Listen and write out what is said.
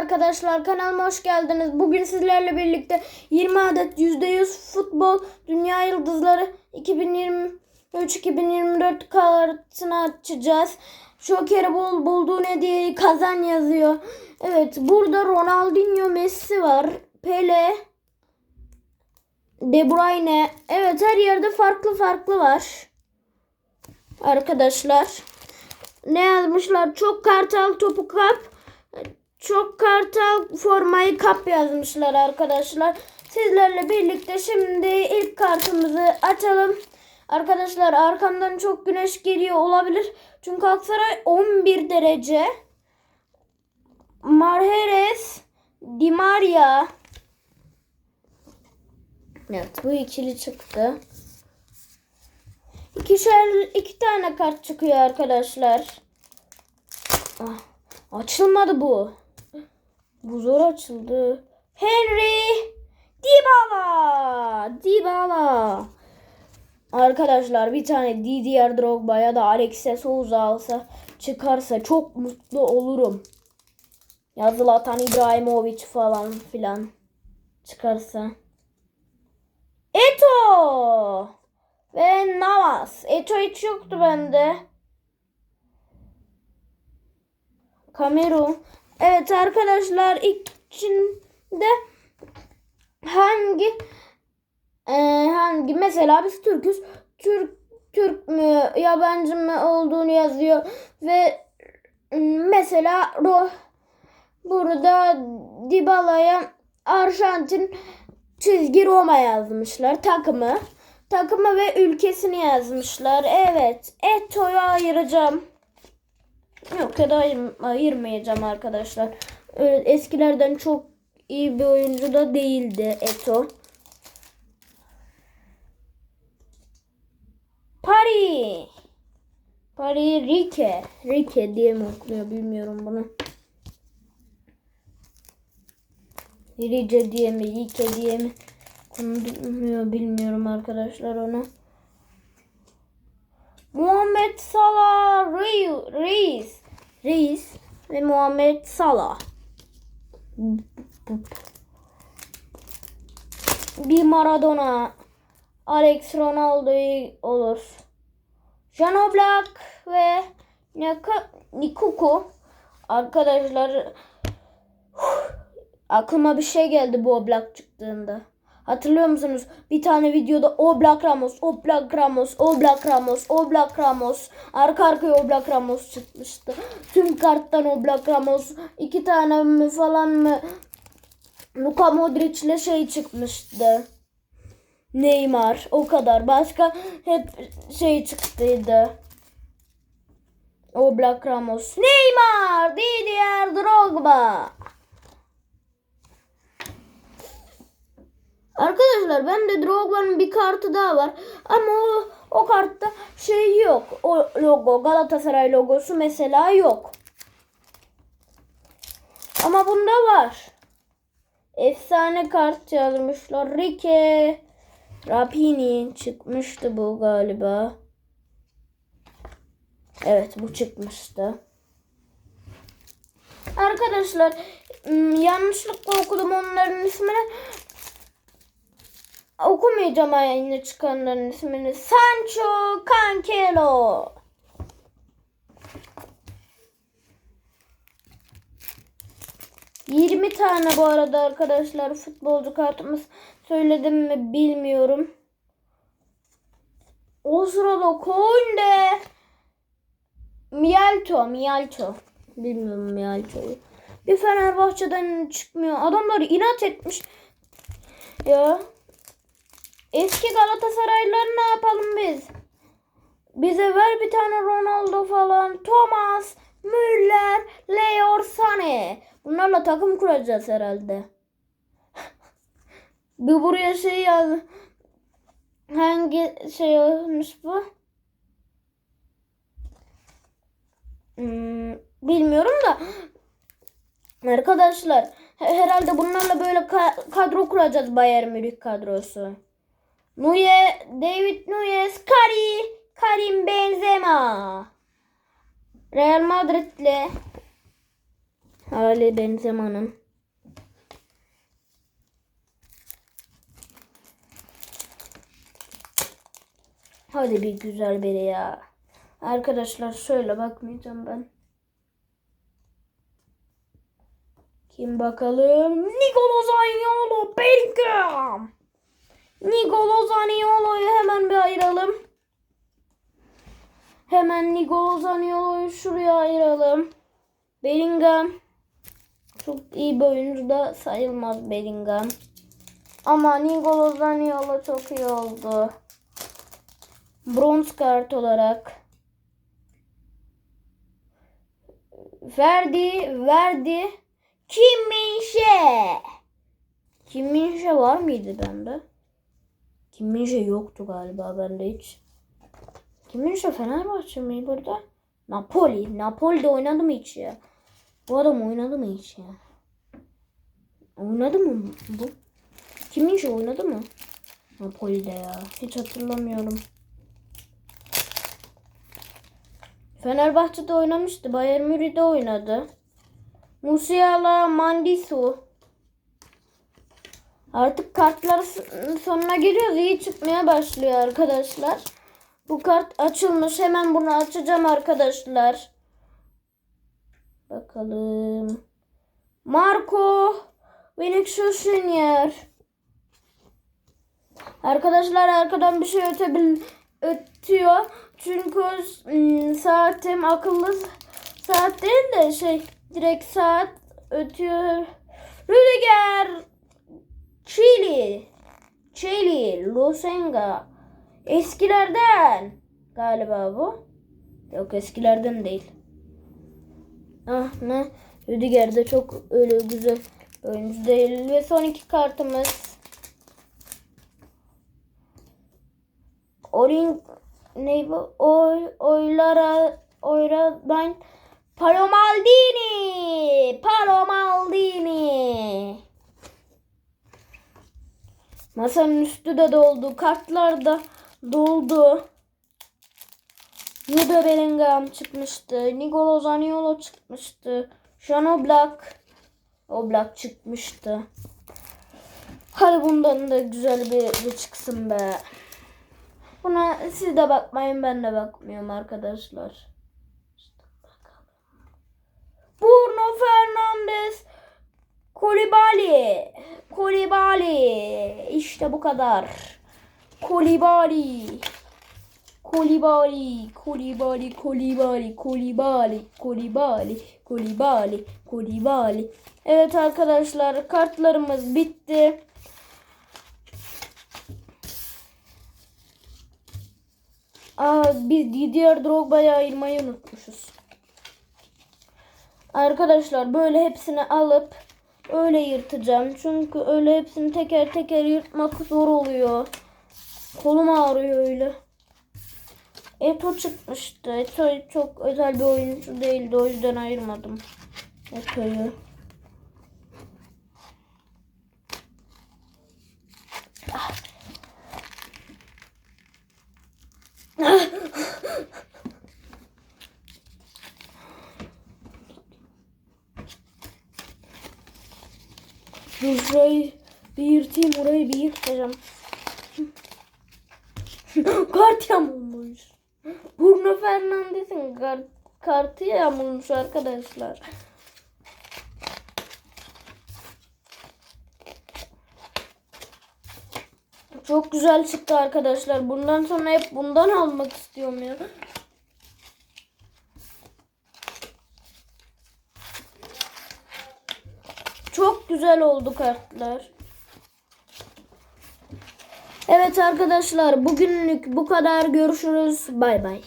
arkadaşlar kanalıma hoş geldiniz. Bugün sizlerle birlikte 20 adet %100 futbol dünya yıldızları 2023-2024 kartını açacağız. Joker'i bul, bulduğun hediyeyi kazan yazıyor. Evet burada Ronaldinho Messi var. Pele De Bruyne. Evet her yerde farklı farklı var. Arkadaşlar. Ne yazmışlar? Çok kartal topu kap. Çok kartal formayı kap yazmışlar arkadaşlar. Sizlerle birlikte şimdi ilk kartımızı açalım. Arkadaşlar arkamdan çok güneş geliyor olabilir. Çünkü Aksaray 11 derece. Marheres, Di Maria. Evet bu ikili çıktı. İkişer iki tane kart çıkıyor arkadaşlar. Ah, açılmadı bu. Bu zor açıldı. Henry Dybala. Dybala. Arkadaşlar bir tane Didier Drogba ya da Alexis Souza alsa çıkarsa çok mutlu olurum. Ya Zlatan İbrahimovic falan filan çıkarsa. Eto ve Navas. Eto hiç yoktu bende. Kamerun. Evet arkadaşlar içinde hangi e, hangi mesela biz Türk'üz. Türk Türk mü yabancı mı olduğunu yazıyor ve mesela Ro, burada Dybala'ya Arjantin çizgi Roma yazmışlar takımı. Takımı ve ülkesini yazmışlar. Evet. Eto'yu ayıracağım. Yok ya da ayır- ayırmayacağım arkadaşlar. Eskilerden çok iyi bir oyuncu da değildi Eto. Paris. Paris Rike. Rike diye mi okunuyor bilmiyorum bunu. Rice diye mi, Rike diye mi okunuyor bilmiyorum arkadaşlar onu. Muhammed Salah Reis. Reis ve Muhammed Salah. Bir Maradona. Alex Ronaldo olur. Jan Oblak ve Nikuku. Arkadaşlar aklıma bir şey geldi bu Oblak çıktığında. Hatırlıyor musunuz? Bir tane videoda Oblak Ramos, Oblak Ramos, Oblak Ramos, Oblak Ramos. Arka arkaya Oblak Ramos çıkmıştı. Tüm karttan Oblak Ramos. iki tane mi falan mı? Luka Modric'le şey çıkmıştı. Neymar. O kadar. Başka hep şey çıktıydı. Oblak Ramos. Neymar. Didier Drogba. Arkadaşlar bende Drogba'nın bir kartı daha var. Ama o, o kartta şey yok. O logo Galatasaray logosu mesela yok. Ama bunda var. Efsane kart yazmışlar. Rike Rapini çıkmıştı bu galiba. Evet bu çıkmıştı. Arkadaşlar yanlışlıkla okudum onların ismini. Okumayacağım aynı çıkanların ismini. Sancho Cancelo. Yirmi tane bu arada arkadaşlar futbolcu kartımız. Söyledim mi bilmiyorum. O sırada Konde. Mialto, Mialto. Bilmiyorum Mialto'yu. Bir Fenerbahçe'den çıkmıyor. Adamlar inat etmiş. Ya. Eski Galatasaraylılar ne yapalım biz? Bize ver bir tane Ronaldo falan. Thomas, Müller, Leo Sané. Bunlarla takım kuracağız herhalde. bir buraya şey yaz. Hangi şey olmuş bu? Hmm, bilmiyorum da. Arkadaşlar herhalde bunlarla böyle ka- kadro kuracağız Bayern Münih kadrosu. Nuye, David Nuyes, Kari, Karim Benzema. Real Madrid'le Ali Benzema'nın. Hadi bir güzel biri ya. Arkadaşlar şöyle bakmayacağım ben. Kim bakalım? Zaniolo Bellingham. Nicolo Zaniolo'yu hemen bir ayıralım. Hemen Nicolo Zaniolo'yu şuraya ayıralım. Bellingham. Çok iyi bir oyuncu da sayılmaz Bellingham. Ama Nicolo Zaniolo çok iyi oldu. Bronz kart olarak. Verdi, verdi. Kim Minşe? Kim Minşe var mıydı bende? Kim Minşe yoktu galiba bende hiç. Kim Minşe Fenerbahçe mi burada? Napoli. Napoli'de oynadı mı hiç ya? Bu adam oynadı mı hiç ya? Oynadı mı bu? Kim Minşe oynadı mı? Napoli'de ya. Hiç hatırlamıyorum. Fenerbahçe'de oynamıştı. Bayern Münih'de oynadı. Musiala, Mandisu. Artık kartlar s- sonuna geliyoruz. İyi çıkmaya başlıyor arkadaşlar. Bu kart açılmış. Hemen bunu açacağım arkadaşlar. Bakalım. Marco Vinicius Junior. Arkadaşlar arkadan bir şey ötebil ötüyor. Çünkü ım, saatim akıllı saat değil de şey direkt saat ötüyor. Rüdiger Chili Chili Lusenga eskilerden galiba bu. Yok eskilerden değil. Ah ne? Rüdiger de çok öyle güzel oyuncu değil. Ve son iki kartımız Orin ne bu? Oy, oylara oyra ben Paolo Maldini. Masanın üstü de doldu. Kartlar da doldu. Jude Bellingham çıkmıştı. Nicolo Zaniolo çıkmıştı. Jean Oblak. Oblak çıkmıştı. Hadi bundan da güzel bir, bir çıksın be. Buna siz de bakmayın ben de bakmıyorum arkadaşlar. Bruno Fernandes. Kolibali. Kolibali. İşte bu kadar. Kolibali. Kolibali, Kolibali, Kolibali, Kolibali, Kolibali, Kolibali, Kolibali. Evet arkadaşlar kartlarımız bitti. Aa, biz Didier Drogba'yı ayırmayı unutmuşuz. Arkadaşlar böyle hepsini alıp öyle yırtacağım. Çünkü öyle hepsini teker teker yırtmak zor oluyor. Kolum ağrıyor öyle. Eto çıkmıştı. Eto çok özel bir oyuncu değildi. O yüzden ayırmadım. Eto'yu. Dur şurayı bir yırtayım. Orayı bir yırtacağım. Kart yamulmuş. Bruno Fernandes'in kart, kartı yamulmuş arkadaşlar. Çok güzel çıktı arkadaşlar. Bundan sonra hep bundan almak istiyorum ya. Çok güzel oldu kartlar. Evet arkadaşlar bugünlük bu kadar. Görüşürüz. Bay bay.